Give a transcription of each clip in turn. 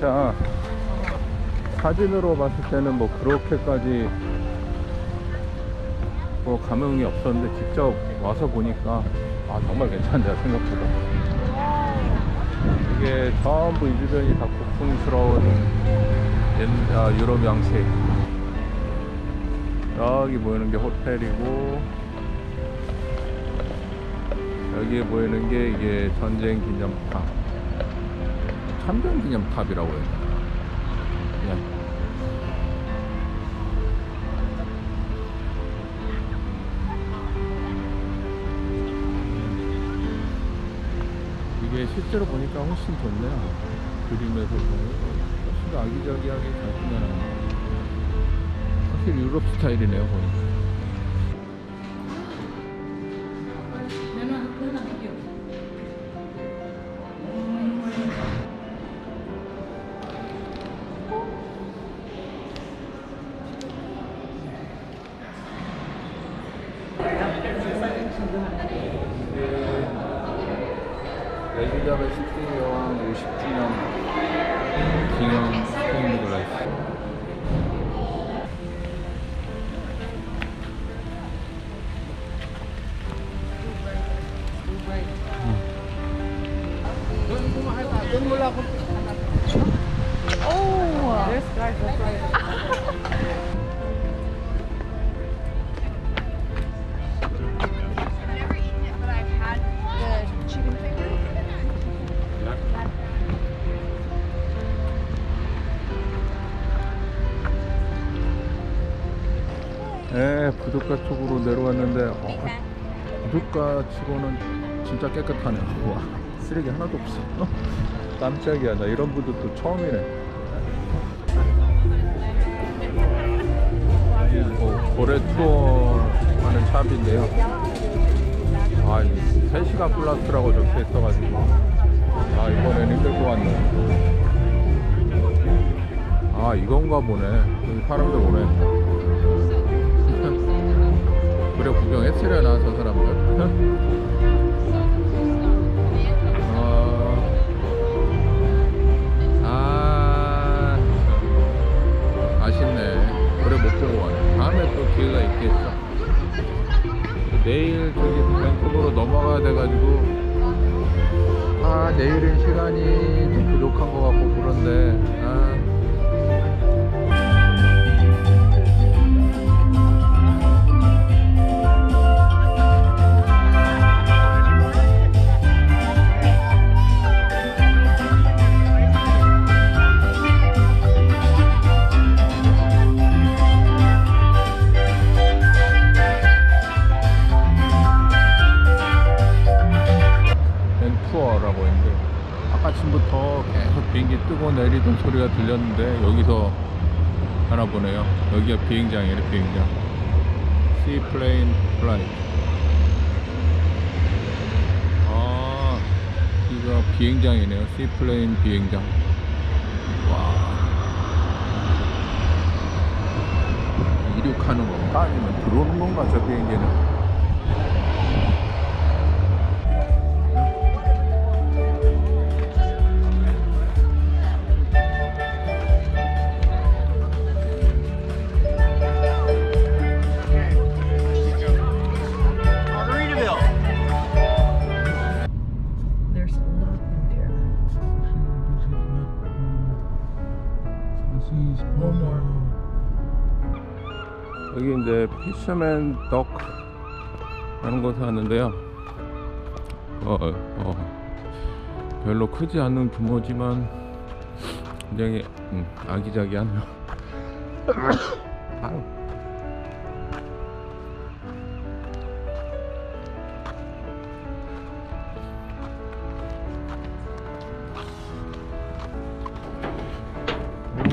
진짜 사진으로 봤을 때는 뭐 그렇게까지 뭐 감흥이 없었는데 직접 와서 보니까 아 정말 괜찮네요 생각보다. 이게 전부 이 주변이 다 고풍스러운 옛- 아, 유럽 양식. 여기 보이는 게 호텔이고 여기에 보이는 게 이게 전쟁 기념탑 참전 기념탑이라고 해야 되나? 그냥 이게 실제로 보니까 훨씬 좋네요. 그림에서 보면 훨씬 더 아기자기하게 잘 꾸며놨네요. 확실히 유럽 스타일이네요 보니까 네, 부둣가 쪽으로 내려왔는데 어, 부둣가 치고는 진짜 깨끗하네요. 와, 쓰레기 하나도 없어. 어? 깜짝이야, 나 이런 부둣 또 처음이네. 어, 고래 투어 하는 샵인데요. 아, 3시간 플러스라고 적혀 있어가지고. 아, 이번엔 힘들 것 같네. 아, 이건가 보네. 여기 사람들 오네. 그래 구경했으려나 저 사람들 또 기회가 있겠죠. 내일 저기 밴쿠버로 넘어가야 돼가지고 아 내일은 시간이 좀 부족한 것 같고 그런데 투어라고 했는데 아까쯤부터 계속 비행기 뜨고 내리던 소리가 들렸는데 여기서 하나 보네요. 여기가 비행장이래 비행장. Seaplane Flight. 아 여기가 비행장이네요. Seaplane 비행장. 와. 이륙하는 건가? 아니면 들어오는 건가 저 비행기는 피셔맨 덕 하는 곳에 왔는데요. 어, 어, 별로 크지 않은 규모지만 굉장히 음, 아기자기하네요. 아유.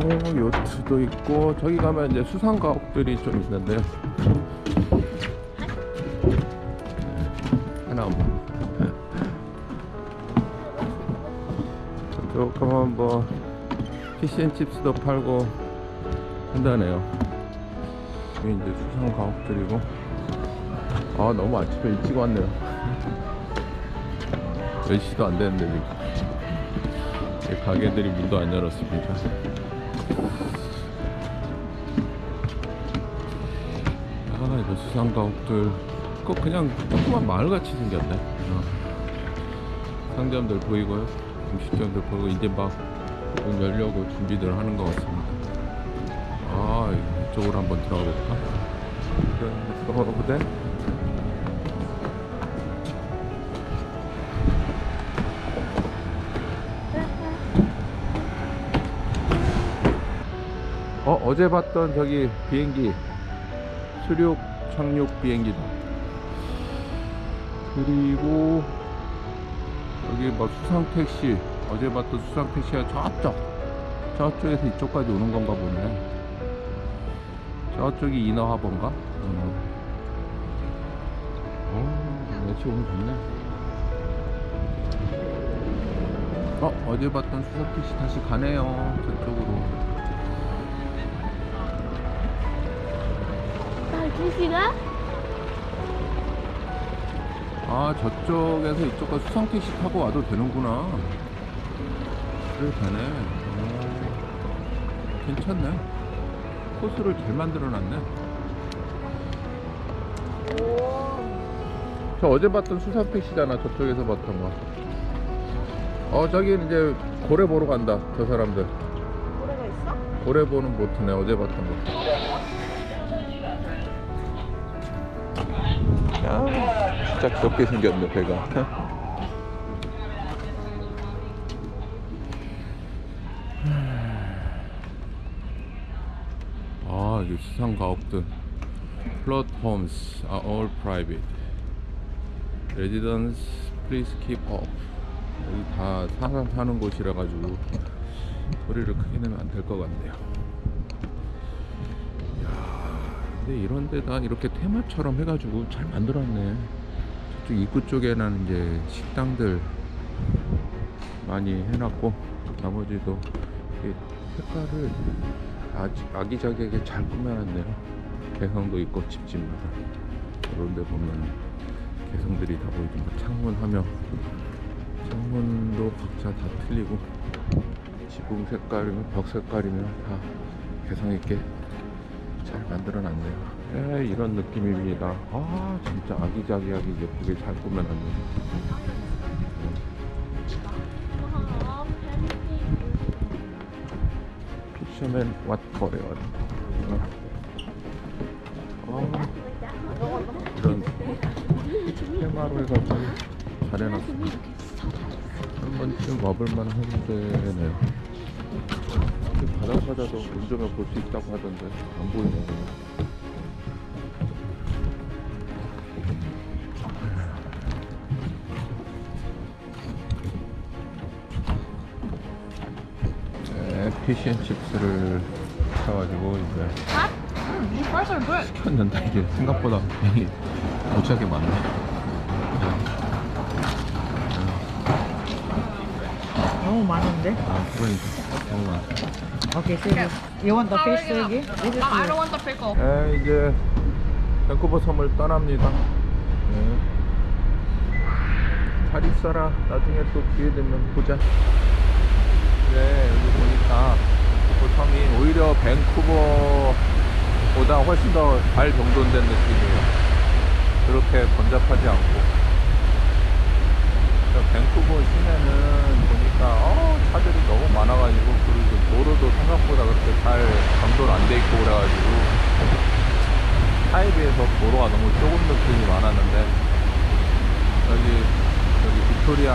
오, 요트도 있고 저기 가면 이제 수상 가옥들이 좀 있는데요. 피시앤칩스도 팔고 한다네요. 여기 이제 수상 가옥들이고 아 너무 아침에 일찍 왔네요. 10시도 안 됐는데 지금. 이 가게들이 문도 안 열었습니다. 아 이거 수상 가옥들 꼭 그냥 조그만 마을같이 생겼네. 어. 상점들 보이고요, 음식점들 보이고 이제 막 문 열려고 준비들 하는 것 같습니다. 아 이쪽으로 한번 들어가 볼까? 그래서 그대 어 어제 봤던 저기 비행기 수륙 착륙 비행기다. 그리고 여기 뭐 수상 택시 어제 봤던 수상 택시가 저쪽 저쪽에서 이쪽까지 오는 건가 보네. 저쪽이 인어하번가? 어. 어, 날씨 오늘 좋네. 어, 어제 봤던 수상 택시 다시 가네요. 저쪽으로. 택시가? 아 저쪽에서 이쪽까지 수상택시 타고 와도 되는구나 그래 되네. 오, 괜찮네. 코스를 잘 만들어놨네. 저 어제 봤던 수상택시잖아 저쪽에서 봤던 거 어 저기는 이제 고래 보러 간다 저 사람들. 뭐가 있어? 고래 보는 보트네 어제 봤던 거. 야, 진짜 귀엽게 생겼네 배가 수상 가옥들 homes are all private. Residents please keep off. 여기 다 사람 사는 곳이라 가지고 소리를 크게 내면 안 될 것 같네요. 근데 이런 데다 이렇게 테마처럼 해가지고 잘 만들었네. 저쪽 입구 쪽에는 이제 식당들 많이 해놨고 나머지도 이 색깔을 아주 아기자기하게 잘 꾸며놨네요. 개성도 있고 집집마다 이런 데 보면 개성들이 다 보이죠. 뭐 창문 하면 창문도 각자 다 틀리고 지붕 색깔이면 벽 색깔이면 다 개성 있게 잘 만들어 놨네요. 예, 이런 느낌입니다. 아, 진짜 아기자기하게 예쁘게 잘 꾸며놨네요. 피셔맨 왓퍼레어. 아, 이런 테마로 해가지고 잘 해놨습니다. 한 번쯤 와볼만 한데네요. 바닷바다도 운 좋으면 볼수 있다고 하던데 안 보이네 피쉬앤칩스를 사가지고 이제 These fries are good. 시켰는데 이게 생각보다 양이 무지하게 많네. 너무 많은데? 아, 그러니까 너무 많다. Okay, so you, you want the fish again? This is No, I don't want the pickle. 네, 이제 밴쿠버 섬을 떠납니다. 네. 잘 있어라. 나중에 또 기회 되면 보자. 그 섬이 오히려 밴쿠버보다 훨씬 더 잘 정돈된 느낌이에요. 그렇게 번잡하지 않고. 그러니까 밴쿠버 시내는 보니까 어, 차들이 너무 많아가지고 그리고 도로도 생각보다 그렇게 잘 정돈 안 돼 있고 그래가지고 차에 비해서 도로가 너무 좁은 느낌이 많았는데 여기 여기 빅토리아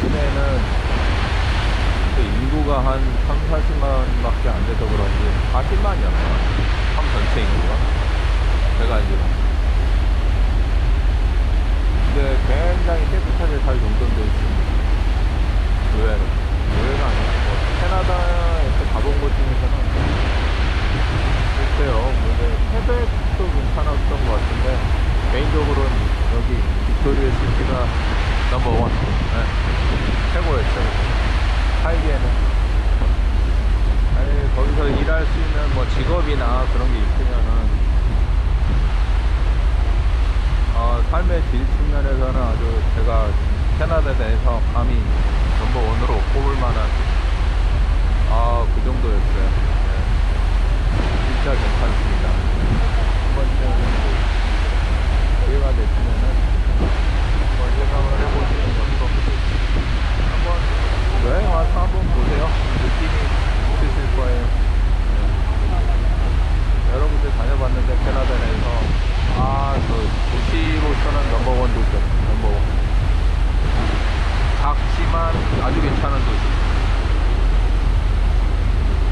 시내는 그 인구가 한 3, 40만 밖에 안 돼서 그런지 40만이었나? 섬 전체 인구가 그래가지고 근데 굉장히 깨끗하게 잘 정돈되어 있습니다. 의외로. 의외가 아니고, 뭐, 캐나다에서 가본 곳 중에서는, 글쎄요, 뭐, 이제 태백도 괜찮았던 것 같은데, 개인적으로는 여기 빅토리아 시티가 넘버원. 네. 최고예요, 최고. 살기에는. 아니, 거기서 일할 수 있는 뭐 직업이나 그런 게 있으면은, 어, 삶의 질 측면에서는 아주 제가 캐나다에 대해서 감히 전부 넘버 원으로 꼽을 만한 아 그 정도였어요 네. 진짜 괜찮습니다 한 번쯤 기회가 되시면은 한번 예상을 해보시는 것도 한번 여행 와서 한번 보세요 느낌이 있으실 거예요 네. 여러분들 다녀봤는데 캐나다 내에서 아그 도시로서는 넘버원 도시 넘버원 작지만 아주 괜찮은 도시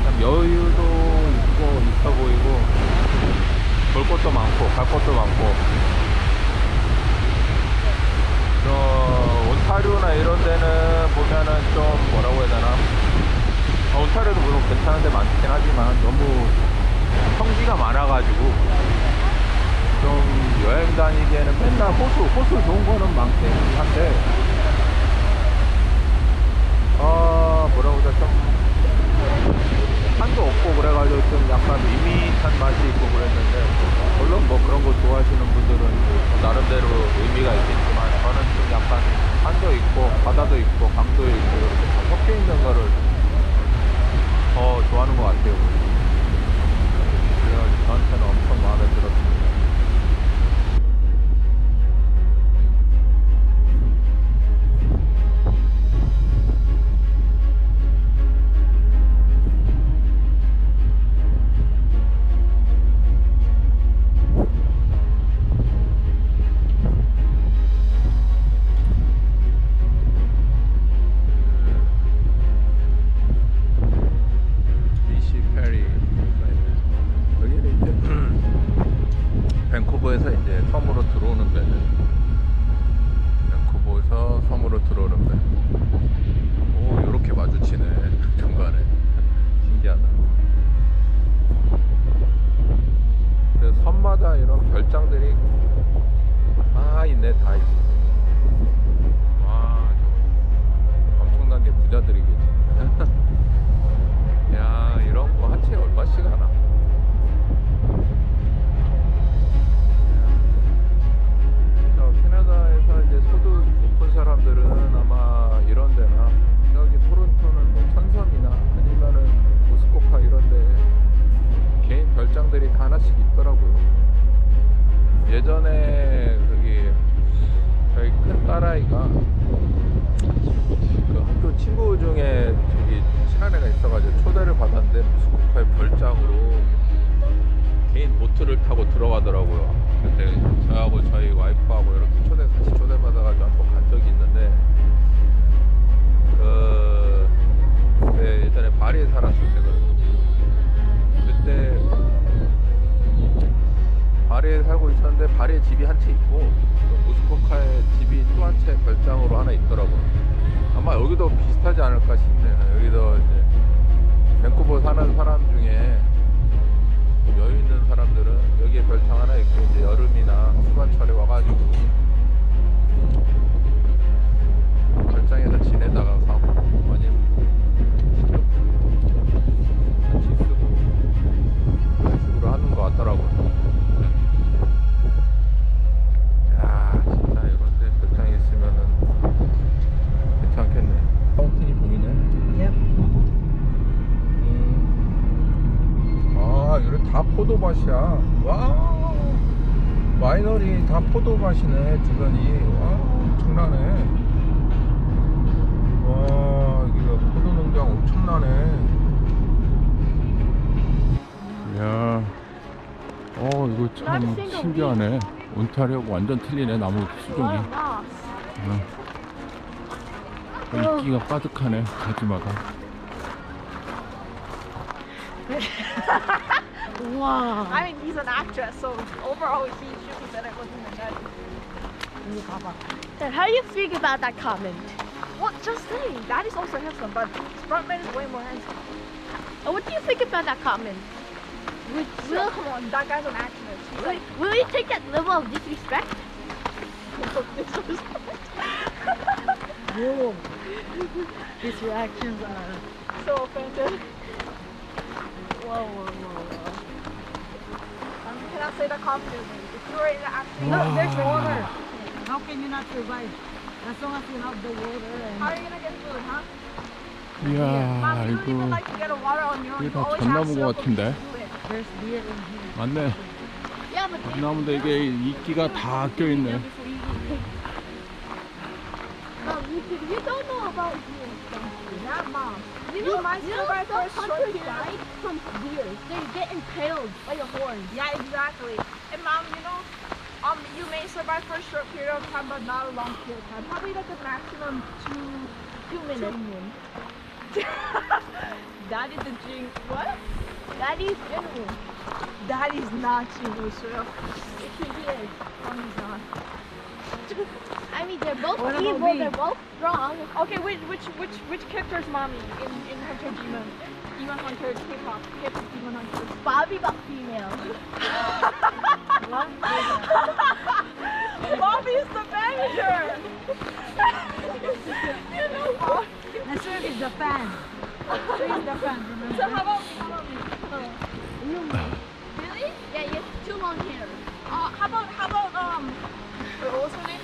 참 여유도 있고 있어 보이고 볼 것도 많고 갈 것도 많고 저 온타리오나 이런 데는 보면은 좀 뭐라고 해야 되나 어, 괜찮은 데 많긴 하지만 너무 성지가 많아가지고 좀 여행 다니기에는 맨날 호수 호수 좋은 거는 많긴 한데 아 뭐라고 좀 한도 없고 그래가지고 좀 약간 밋밋한 맛이 있고 그랬는데 물론 뭐 그런 거 좋아하시는 분들은 나름대로 의미가 있겠지만 저는 좀 약간 한도 있고 바다도 있고 강도 있고 이렇게 좀 섞여 있는 거를 밴쿠버에서 이제 섬으로 들어오는 배는 밴쿠버에서 섬으로 들어오는 배 오 이렇게 마주치네 중간에. 신기하다. 그래서 섬마다 이런 별장들이 다 있네 다 있어 와 저거 엄청난 게 부자들이겠지. 야 이런 거 한 채에 얼마씩 하나? 하나씩 있더라고요. 예전에 저기 저희 큰 딸아이가 그 학교 친구 중에 저기 친한 애가 있어가지고 초대를 받았는데 무스코카의 별장으로 개인 보트를 타고 들어가더라고요. 그때 저하고 저희 와이프하고 이렇게 초대 같이 초대받아가지고 한번 간 적이 있는데 그 그때 예전에 파리에 살았을. 그때 파리에 살고 있었는데 파리에 집이 한 채 있고 또 무스코카에 집이 또 한 채 별장으로 하나 있더라고요. 아마 여기도 비슷하지 않을까 싶네요. 여기도 이제 밴쿠버 사는 사람 중에 좀 여유 있는 사람들은 여기에 별장 하나 있고 이제 여름이나 휴가철에 와가지고 별장에서 지내다가 가고 포도밭이야. 와. 마이너리 다 포도밭이네, 주변이. 와, 엄청나네. 와, 여기가 포도 농장 엄청나네. 이야. 어, 이거 참 신기하네. 온타리오하고 완전 틀리네, 나무 수종이. 어. 인기가 빠득하네, 가지마가. Wow. I mean, he's an actress, so overall, he should be better looking than that. Dad, how do you feel about that comment? Well, just saying, that is also handsome, but frontman is way more handsome. And what do you think about that comment? Would, So, will, come on, that guy's an actress. He's will, like, will you take that level of disrespect? Whoa. His reactions are. so offended. Cannot say that confidently. If you're in the acting, Look, there's water. How can you not survive? As long as you have the water and How are you gonna get food, huh? 이야 Mom, you don't even 이거 like to get a water on your own. 이게 You 다 always 전나무인 have 것 syrup 같은데. to do it. there's beer in here. 맞네 Yeah, but they, 전나무인데 이게 이끼가 다 껴있네 Mom, you, you don't know about beer. Yeah, mom. You know, might you know survive for a short period. died from beer. They get impaled by a horn. Yeah, exactly. And mom, you know, um, you may survive for a short period of time, but not a long period of time. Probably like a maximum two, Two minutes. that is the drink. What? Daddy's genuine. That is not Chinese syrup. It should be it. Mommy's not. I mean, they're both evil. They're both strong. Okay, which which which which character is mommy in in Hunter Demon? Demon Hunter K-pop. K-pop Demon Hunter. Bobby but female. Mommy is the manager. you know what? The syrup is the fan. Syrup is the fan, remember? So how about me? How about me? Really? Yeah, you have two long hair. Uh, how about how about um? Wait, what was her name?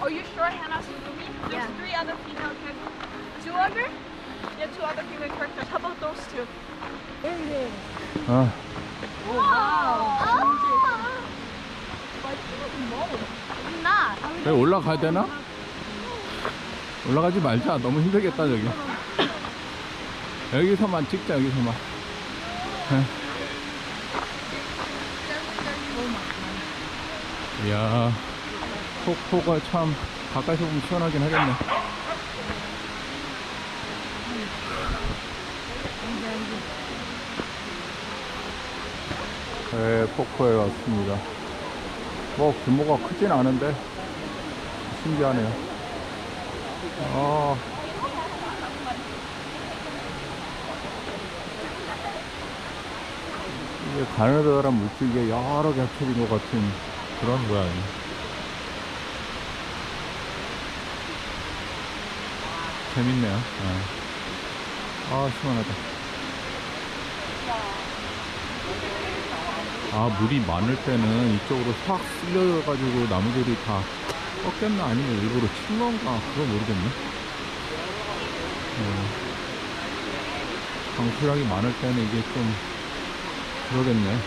Are you sure Hannah Sugumi? There's Yeah. three other female characters. Two other? Yeah, two other female characters. How about those two? There it is. 아, Oh, not. 여기 올라가야 되나? 올라가지 말자 너무 힘들겠다 저기 여기서만 찍자 여기서만 이야 폭포가 참 가까이서 보면 시원하긴 하겠네 네, 폭포에 왔습니다. 뭐 규모가 크진 않은데 신기하네요. 아. 이게 가느다란 물줄기에 여러 개 합쳐진 것 같은 그런 모양이에요. 재밌네요. 네. 아, 시원하다. 아, 물이 많을 때는 이쪽으로 확 쓸려가지고 나무들이 다 꺾였나 아니면 일부러 친 건가 그건 모르겠네. 네. 강수량이 많을 때는 이게 좀 그러겠네. 네.